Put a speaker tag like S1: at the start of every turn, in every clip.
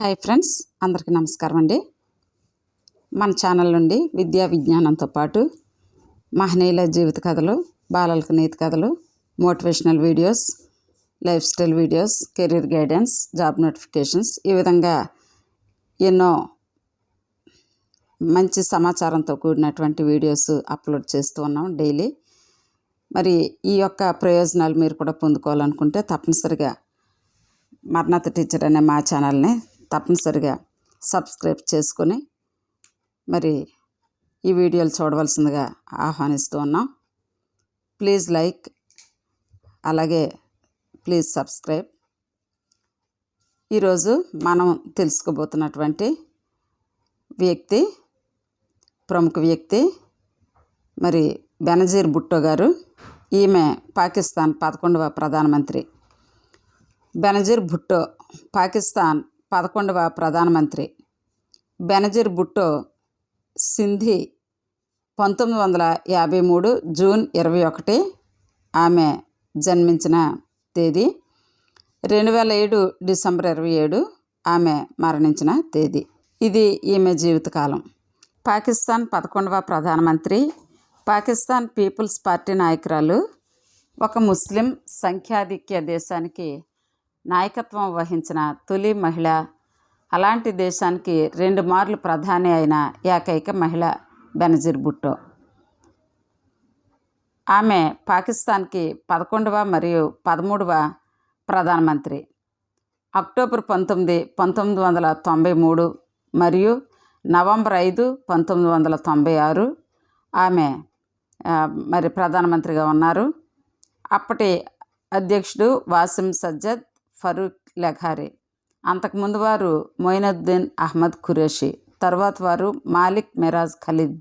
S1: Hi friends అందరికీ నమస్కారం అండి. మన ఛానల్ నుండి విద్యా విజ్ఞానంతో పాటు మహనీయుల జీవిత కథలు బాలలకు నీతి కథలు motivational videos lifestyle videos career guidance job notifications ఈ విధంగా ఎన్నో మంచి సమాచారంతో కూడినటువంటి వీడియోస్ అప్లోడ్ చేస్తూ ఉన్నాం డైలీ. మరి ఈ యొక్క ప్రయోజనాలు మీరు కూడా పొందుకోవాలనుకుంటే తప్పనిసరిగా మర్నాథ టీచర్ అనే మా ఛానల్ని తప్పనిసరిగా సబ్స్క్రైబ్ చేసుకొని మరి ఈ వీడియోలు చూడవలసిందిగా ఆహ్వానిస్తూ ఉన్నాం. ప్లీజ్ లైక్ అలాగే ప్లీజ్ సబ్స్క్రైబ్. ఈరోజు మనం తెలుసుకోబోతున్నటువంటి వ్యక్తి ప్రముఖ వ్యక్తి మరి బెనజీర్ భుట్టో గారు. ఈమె పాకిస్తాన్ పదకొండవ ప్రధానమంత్రి. బెనజీర్ భుట్టో పాకిస్తాన్ పదకొండవ ప్రధానమంత్రి బెనజీర్ భుట్టో సింధి పంతొమ్మిది వందల యాభై మూడు జూన్ ఇరవై ఒకటి ఆమె జన్మించిన తేదీ. రెండు వేల ఏడు డిసెంబర్ ఇరవై ఏడు ఆమె మరణించిన తేదీ. ఇది ఈమె జీవితకాలం. పాకిస్తాన్ పదకొండవ ప్రధానమంత్రి పాకిస్తాన్ పీపుల్స్ పార్టీ నాయకురాలు ఒక ముస్లిం సంఖ్యాధిక్య దేశానికి నాయకత్వం వహించిన తొలి మహిళ అలాంటి దేశానికి రెండు మార్లు ప్రధాని అయిన ఏకైక మహిళ బెనజీర్ భుట్టో. ఆమె పాకిస్తాన్కి పదకొండవ మరియు పదమూడవ ప్రధానమంత్రి. అక్టోబర్ పంతొమ్మిది పంతొమ్మిది వందల తొంభై మూడు మరియు నవంబర్ ఐదు పంతొమ్మిది వందల తొంభై ఆరు ఆమె మరి ప్రధానమంత్రిగా ఉన్నారు. అప్పటి అధ్యక్షుడు వాసిం సజ్జద్ ఫరూక్ లెఘారి. అంతకుముందు వారు మొయినుద్దీన్ అహ్మద్ ఖురేషి తర్వాత వారు మాలిక్ మిరాజ్ ఖలీద్.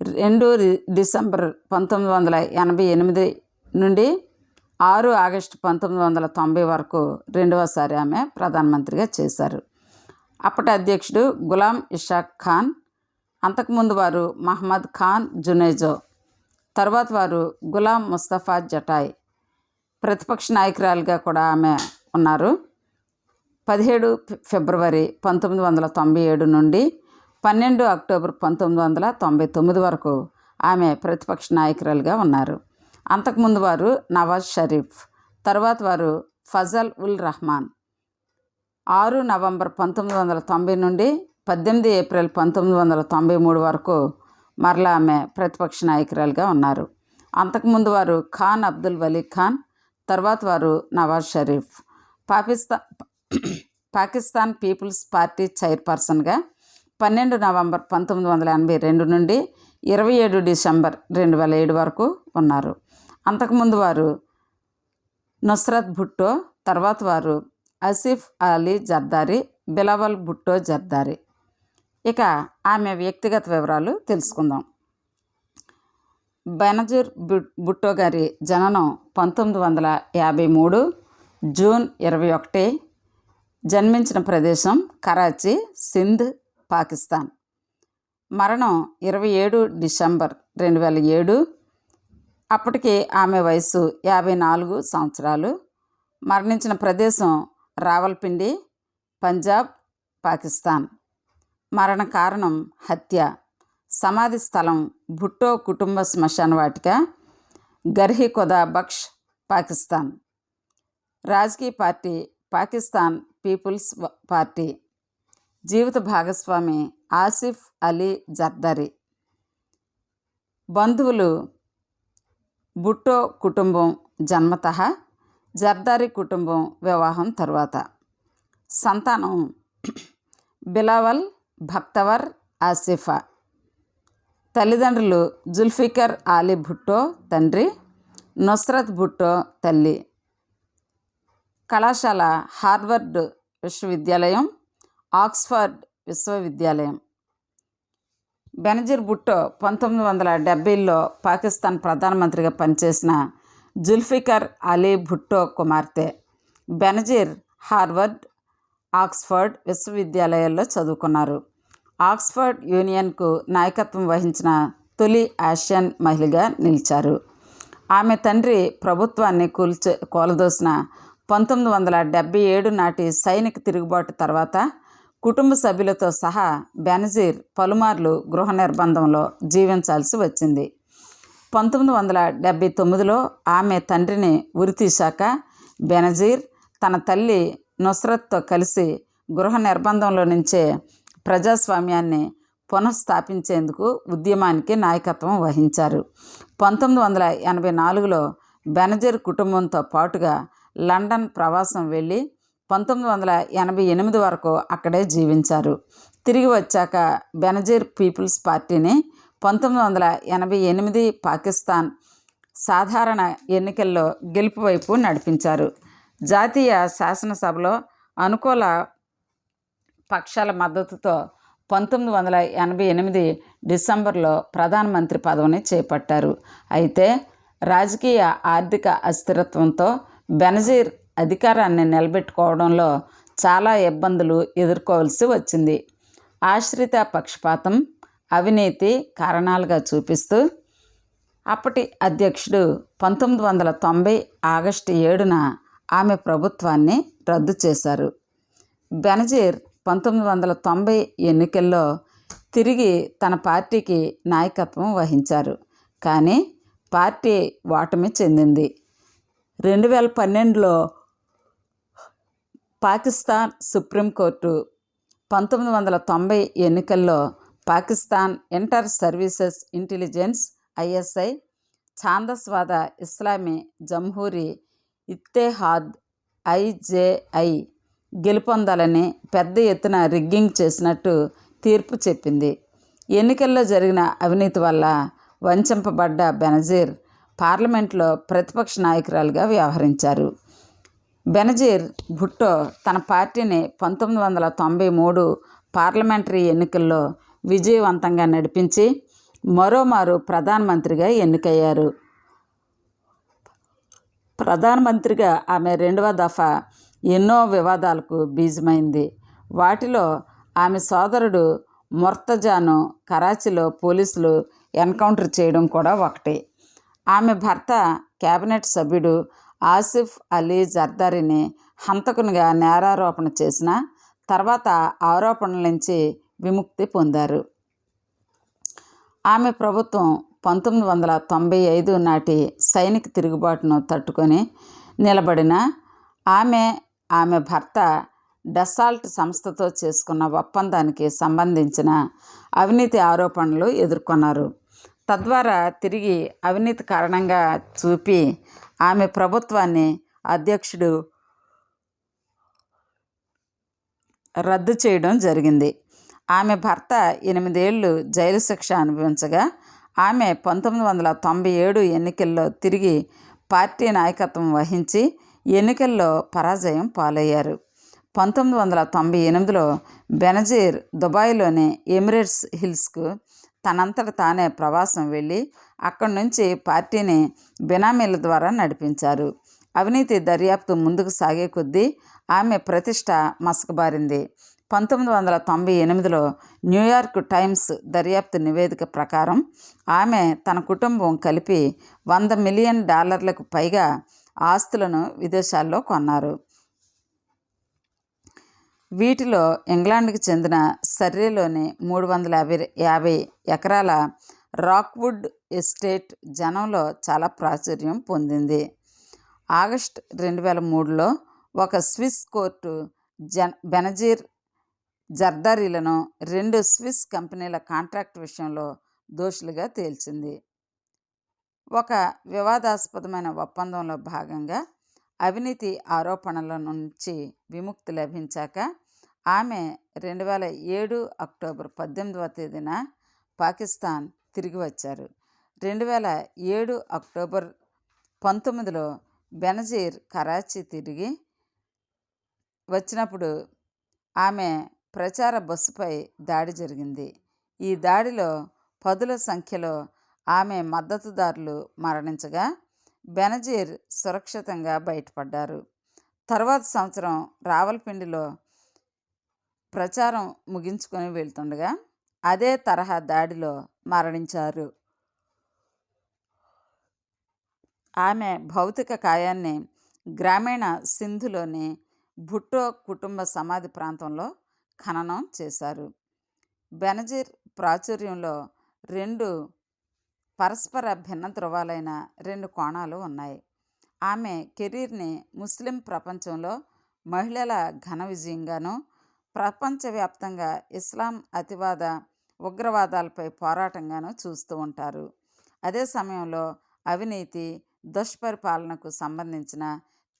S1: రెండు డిసెంబర్ పంతొమ్మిది వందల ఎనభై ఎనిమిది నుండి ఆరు ఆగస్టు పంతొమ్మిది వందల తొంభై వరకు రెండవసారి ఆమె ప్రధానమంత్రిగా చేశారు. అప్పటి అధ్యక్షుడు గులాం ఇషాక్ ఖాన్ అంతకుముందు వారు మహమ్మద్ ఖాన్ జునేజో తర్వాత వారు గులాం ముస్తఫా జటాయ్ ప్రతిపక్ష నాయకురాలుగా కూడా ఆమె ఉన్నారు. పదిహేడు ఫి- ఫిబ్రవరి పంతొమ్మిది వందల తొంభై ఏడు నుండి పన్నెండు అక్టోబర్ పంతొమ్మిది వందల తొంభై తొమ్మిది వరకు ఆమె ప్రతిపక్ష నాయకురాలుగా ఉన్నారు. అంతకుముందు వారు నవాజ్ షరీఫ్ తర్వాత వారు ఫజల్ ఉల్ రహమాన్. ఆరు నవంబర్ పంతొమ్మిది వందల తొంభై నుండి పద్దెనిమిది ఏప్రిల్ పంతొమ్మిది వందల తొంభై మూడు వరకు మరలా ఆమె ప్రతిపక్ష నాయకురాలుగా ఉన్నారు. అంతకుముందు వారు ఖాన్ అబ్దుల్ వలీ ఖాన్ తర్వాత వారు నవాజ్ షరీఫ్. పాకిస్తాన్ పాకిస్తాన్ పీపుల్స్ పార్టీ చైర్పర్సన్గా పన్నెండు నవంబర్ పంతొమ్మిది వందల ఎనభై రెండు నుండి ఇరవై ఏడు డిసెంబర్ రెండు వేల ఏడు వరకు ఉన్నారు. అంతకుముందు వారు నుస్రత్ భుట్టో తర్వాత వారు ఆసిఫ్ అలీ జర్దారి బిలావల్ భుట్టో జర్దారి. ఇక ఆమె వ్యక్తిగత వివరాలు తెలుసుకుందాం. బెనజీర్ భుట్టో గారి జననం పంతొమ్మిది వందల యాభై మూడు జూన్ ఇరవై ఒకటి జన్మించిన ప్రదేశం కరాచీ సింధ్ పాకిస్తాన్. మరణం ఇరవై ఏడు డిసెంబర్ రెండు వేల ఏడు. అప్పటికి ఆమె వయసు యాభై నాలుగు సంవత్సరాలు. మరణించిన ప్రదేశం రావల్పిండి పంజాబ్ పాకిస్తాన్. మరణ కారణం హత్య. సమాధి స్థలం భుట్టో కుటుంబ శ్మశాన వాటిక గర్హి ఖుదా బక్ష్ పాకిస్తాన్. రాజకీయ పార్టీ పాకిస్తాన్ పీపుల్స్ పార్టీ. జీవిత భాగస్వామి ఆసిఫ్ అలీ జర్దారి. బంధువులు బుట్టో కుటుంబం జన్మత జర్దారి కుటుంబం వివాహం తరువాత. సంతానం బిలావల్ భక్తవర్ ఆసిఫా. తల్లిదండ్రులు జుల్ఫికర్ ఆలీ భుట్టో తండ్రి నుస్రత్ భుట్టో తల్లి. కళాశాల హార్వర్డ్ విశ్వవిద్యాలయం ఆక్స్ఫర్డ్ విశ్వవిద్యాలయం. బెనజీర్ భుట్టో పంతొమ్మిది వందల డెబ్బైలో పాకిస్తాన్ ప్రధానమంత్రిగా పనిచేసిన జుల్ఫికర్ అలీ భుట్టో కుమార్తె. బెనజీర్ హార్వర్డ్ ఆక్స్ఫర్డ్ విశ్వవిద్యాలయాల్లో చదువుకున్నారు. ఆక్స్ఫర్డ్ యూనియన్కు నాయకత్వం వహించిన తొలి ఆసియన్ మహిళగా నిలిచారు. ఆమె తండ్రి ప్రభుత్వాన్ని కూల్చే కూలదోసిన పంతొమ్మిది వందల డెబ్బై ఏడు నాటి సైనిక తిరుగుబాటు తర్వాత కుటుంబ సభ్యులతో సహా బెనజీర్ పలుమార్లు గృహ నిర్బంధంలో జీవించాల్సి వచ్చింది. పంతొమ్మిది వందల డెబ్బై తొమ్మిదిలో ఆమె తండ్రిని ఉరితీశాక బెనజీర్ తన తల్లి నుస్రత్తో కలిసి గృహ నిర్బంధంలో నుంచే ప్రజాస్వామ్యాన్ని పునఃస్థాపించేందుకు ఉద్యమానికి నాయకత్వం వహించారు. పంతొమ్మిది వందల ఎనభై నాలుగులో బెనజర్ కుటుంబంతో పాటుగా లండన్ ప్రవాసం వెళ్ళి పంతొమ్మిది వందల ఎనభై ఎనిమిది వరకు అక్కడే జీవించారు. తిరిగి వచ్చాక బెనజీర్ పీపుల్స్ పార్టీని పంతొమ్మిది వందల ఎనభై ఎనిమిది పాకిస్తాన్ సాధారణ ఎన్నికల్లో గెలుపు వైపు నడిపించారు. జాతీయ శాసనసభలో అనుకూల పక్షాల మద్దతుతో పంతొమ్మిది వందల ఎనభై ఎనిమిది డిసెంబర్లో ప్రధానమంత్రి పదవిని చేపట్టారు. అయితే రాజకీయ ఆర్థిక అస్థిరత్వంతో బెనజీర్ అధికారాన్ని నిలబెట్టుకోవడంలో చాలా ఇబ్బందులు ఎదుర్కోవాల్సి వచ్చింది. ఆశ్రిత పక్షపాతం అవినీతి కారణాలుగా చూపిస్తూ అప్పటి అధ్యక్షుడు పంతొమ్మిది వందల తొంభై ఆగస్టు ఏడున ఆమె ప్రభుత్వాన్ని రద్దు చేశారు. బెనజీర్ పంతొమ్మిది వందల తొంభై ఎన్నికల్లో తిరిగి తన పార్టీకి నాయకత్వం వహించారు. కానీ పార్టీ ఓటమి చెందింది. రెండు వేల పన్నెండులో పాకిస్తాన్ సుప్రీంకోర్టు పంతొమ్మిది వందల తొంభై ఎన్నికల్లో Pakistan inter services intelligence ISI ఛాందస్వాద Islami Jamhoori Ittehad IJI గెలుపొందాలని పెద్ద ఎత్తున రిగ్గింగ్ చేసినట్టు తీర్పు చెప్పింది. ఎన్నికల్లో జరిగిన అవినీతి వల్ల వంచింపబడ్డ బెనజీర్ పార్లమెంట్లో ప్రతిపక్ష నాయకురాలుగా వ్యవహరించారు. బెనజీర్ భుట్టో తన పార్టీని పంతొమ్మిది వందల తొంభై మూడు పార్లమెంటరీ ఎన్నికల్లో విజయవంతంగా నడిపించి మరోమారు ప్రధానమంత్రిగా ఎన్నికయ్యారు. ప్రధానమంత్రిగా ఆమె రెండవ దఫా ఎన్నో వివాదాలకు బీజమైంది. వాటిలో ఆమె సోదరుడు మొర్తజాను కరాచీలో పోలీసులు ఎన్కౌంటర్ చేయడం కూడా ఒకటి. ఆమె భర్త కేబినెట్ సభ్యుడు ఆసిఫ్ అలీ జర్దారిని హంతకునిగా నేరారోపణ చేసిన తర్వాత ఆరోపణల నుంచి విముక్తి పొందారు. ఆమె ప్రభుత్వం పంతొమ్మిది వందల తొంభై ఐదు నాటి సైనిక తిరుగుబాటును తట్టుకొని నిలబడిన ఆమె ఆమె భర్త డసాల్ట్ సంస్థతో చేసుకున్న ఒప్పందానికి సంబంధించిన అవినీతి ఆరోపణలు ఎదుర్కొన్నారు. తద్వారా తిరిగి అవినీతి కారణంగా చూపి ఆమె ప్రభుత్వాన్ని అధ్యక్షుడు రద్దు చేయడం జరిగింది. ఆమె భర్త ఎనిమిదేళ్ళు జైలు శిక్ష అనుభవించగా ఆమె పంతొమ్మిది వందల తొంభై ఏడు ఎన్నికల్లో తిరిగి పార్టీ నాయకత్వం వహించి ఎన్నికల్లో పరాజయం పాలయ్యారు. పంతొమ్మిది వందల తొంభై ఎనిమిదిలో బెనజీర్ దుబాయ్లోని ఎమిరేట్స్ హిల్స్కు తనంతట తానే ప్రవాసం వెళ్ళి అక్కడి నుంచి పార్టీని బినామీల ద్వారా నడిపించారు. అవినీతి దర్యాప్తు ముందుకు సాగే కొద్దీ ఆమె ప్రతిష్ట మసకబారింది. పంతొమ్మిది వందల తొంభై ఎనిమిదిలో న్యూయార్క్ టైమ్స్ దర్యాప్తు నివేదిక ప్రకారం ఆమె తన కుటుంబం కలిపి వంద మిలియన్ డాలర్లకు పైగా ఆస్తులను విదేశాల్లో కొన్నారు. వీటిలో ఇంగ్లాండ్కి చెందిన సర్రేలోని మూడు వందల యాభై యాభై ఎకరాల రాక్వుడ్ ఎస్టేట్ జనంలో చాలా ప్రాచుర్యం పొందింది. ఆగస్ట్ రెండు వేల మూడులో ఒక స్విస్ కోర్టు జన్ బెనజీర్ జర్దారీలను రెండు స్విస్ కంపెనీల కాంట్రాక్ట్ విషయంలో దోషులుగా తేల్చింది. ఒక వివాదాస్పదమైన ఒప్పందంలో భాగంగా అవినీతి ఆరోపణల నుంచి విముక్తి లభించాక ఆమె రెండు వేల ఏడు అక్టోబర్ పద్దెనిమిదవ తేదీన పాకిస్తాన్ తిరిగి వచ్చారు. రెండు వేల ఏడు అక్టోబర్ పంతొమ్మిదిలో బెనజీర్ కరాచీ తిరిగి వచ్చినప్పుడు ఆమె ప్రచార బస్సుపై దాడి జరిగింది. ఈ దాడిలో పదుల సంఖ్యలో ఆమె మద్దతుదారులు మరణించగా బెనజీర్ సురక్షితంగా బయటపడ్డారు. తర్వాత సంవత్సరం రావల్పిండిలో ప్రచారం ముగించుకొని వెళ్తుండగా అదే తరహా దాడిలో మరణించారు. ఆమె భౌతిక కాయాన్ని గ్రామీణ సింధులోని భుట్టో కుటుంబ సమాధి ప్రాంతంలో ఖననం చేశారు. బెనజీర్ ప్రాచుర్యంలో రెండు పరస్పర భిన్న ధృవాలైన రెండు కోణాలు ఉన్నాయి. ఆమె కెరీర్ని ముస్లిం ప్రపంచంలో మహిళల ఘన విజయంగాను ప్రపంచవ్యాప్తంగా ఇస్లాం అతివాద ఉగ్రవాదాలపై పోరాటంగాను చూస్తూ ఉంటారు. అదే సమయంలో అవినీతి దుష్పరిపాలనకు సంబంధించిన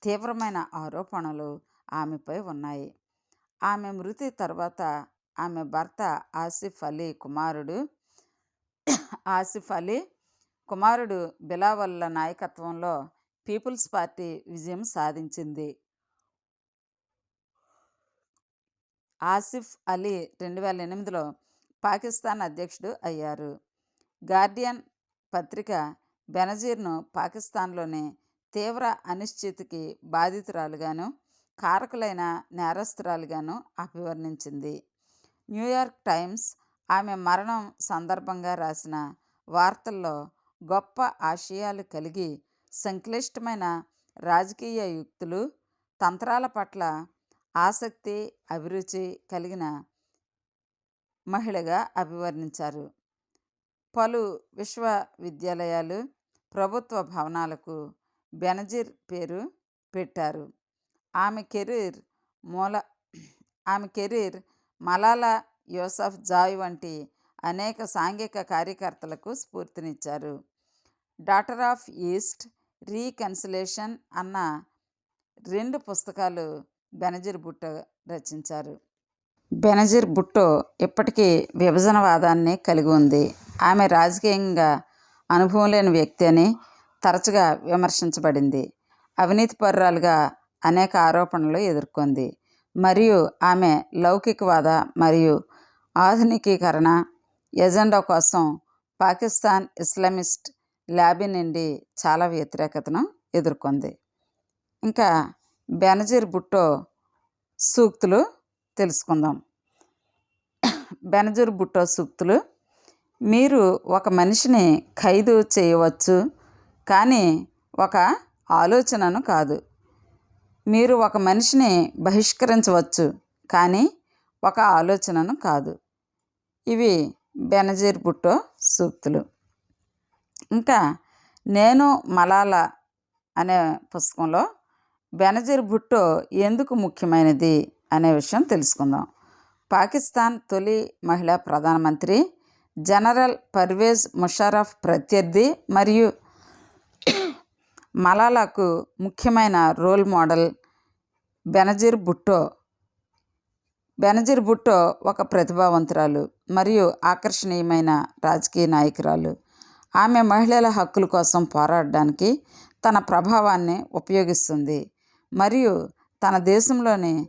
S1: తీవ్రమైన ఆరోపణలు ఆమెపై ఉన్నాయి. ఆమె మృతి తర్వాత ఆమె భర్త ఆసిఫ్ అలీ కుమారుడు ఆసిఫ్ అలీ కుమారుడు బిలావల్ల నాయకత్వంలో పీపుల్స్ పార్టీ విజయం సాధించింది. ఆసిఫ్ అలీ రెండు వేల ఎనిమిదిలో పాకిస్తాన్ అధ్యక్షుడు అయ్యారు. గార్డియన్ పత్రిక బెనజీర్ను పాకిస్తాన్లోని తీవ్ర అనిశ్చితికి బాధితురాలుగాను కారకులైన నేరస్తురాలుగాను అభివర్ణించింది. న్యూయార్క్ టైమ్స్ ఆమె మరణం సందర్భంగా రాసిన వార్తల్లో గొప్ప ఆశయాలు కలిగి సంక్లిష్టమైన రాజకీయ యుక్తులు తంత్రాల పట్ల ఆసక్తి అభిరుచి కలిగిన మహిళగా అభివర్ణించారు. పలు విశ్వవిద్యాలయాలు ప్రభుత్వ భవనాలకు బెనజీర్ పేరు పెట్టారు. ఆమె కెరీర్ మూల ఆమె కెరీర్ మలాలా యూసఫ్ జాయ్ వంటి అనేక సాంఘిక కార్యకర్తలకు స్ఫూర్తినిచ్చారు. డాటర్ ఆఫ్ ఈస్ట్ రీకన్సిలేషన్ అన్న రెండు పుస్తకాలు బెనజీర్ బుట్టో రచించారు. బెనజీర్ బుట్టో ఇప్పటికీ విభజనవాదాన్ని కలిగి ఉంది. ఆమె రాజకీయంగా అనుభవం లేని వ్యక్తి అని తరచుగా విమర్శించబడింది. అవినీతి పరురాలుగా అనేక ఆరోపణలు ఎదుర్కొంది. మరియు ఆమె లౌకికవాద మరియు ఆధునికీకరణ ఎజెండా కోసం పాకిస్తాన్ ఇస్లామిస్ట్ లాబీ నుండి చాలా వ్యతిరేకతను ఎదుర్కొంది. ఇంకా బెనజీర్ బుట్టో సూక్తులు తెలుసుకుందాం. బెనజీర్ బుట్టో సూక్తులు మీరు ఒక మనిషిని ఖైదు చేయవచ్చు కానీ ఒక ఆలోచనను కాదు. మీరు ఒక మనిషిని బహిష్కరించవచ్చు కానీ ఒక ఆలోచనను కాదు. ఇవి బెనజీర్ భుట్టో సూక్తులు. ఇంకా నేను మలాల అనే పుస్తకంలో బెనజీర్ భుట్టో ఎందుకు ముఖ్యమైనది అనే విషయం తెలుసుకుందాం. పాకిస్తాన్ తొలి మహిళా ప్రధానమంత్రి జనరల్ పర్వేజ్ ముషారఫ్ ప్రత్యర్థి మరియు మలాలాకు ముఖ్యమైన రోల్ మోడల్ బెనజీర్ భుట్టో బెనజీర్ భుట్టో ఒక ప్రతిభావంతురాలు మరియు ఆకర్షణీయమైన రాజకీయ నాయకురాలు. ఆమె మహిళల హక్కుల కోసం పోరాడడానికి తన ప్రభావాన్ని ఉపయోగిస్తుంది మరియు తన దేశంలోని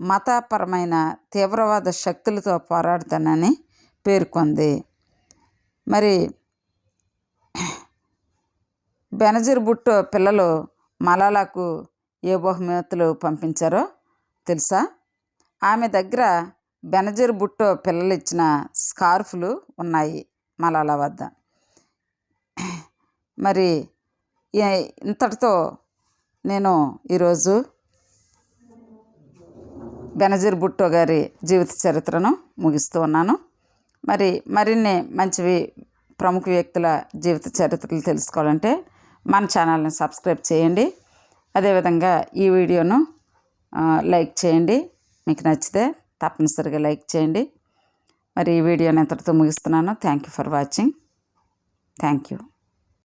S1: మతపరమైన తీవ్రవాద శక్తులతో పోరాడుతానని పేర్కొంది. మరి బెనజీర్ భుట్టో పిల్లలు మలాలాకు ఏ బహుమతులు పంపించారో తెలుసా? ఆమె దగ్గర బెనజీర్ భుట్టో పిల్లలు ఇచ్చిన స్కార్ఫ్లు ఉన్నాయి మలాలా వద్ద. మరి ఇంతటితో నేను ఈరోజు బెనజీర్ భుట్టో గారి జీవిత చరిత్రను ముగిస్తూ ఉన్నాను. మరి మరిన్ని మంచివి ప్రముఖ వ్యక్తుల జీవిత చరిత్రలు తెలుసుకోవాలంటే మన ఛానల్ని సబ్స్క్రైబ్ చేయండి. అదేవిధంగా ఈ వీడియోను లైక్ చేయండి. మీకు నచ్చితే తప్పనిసరిగా లైక్ చేయండి. మరి ఈ వీడియోని ఎంతటితో ముగిస్తున్నాను. Thank you for watching thank you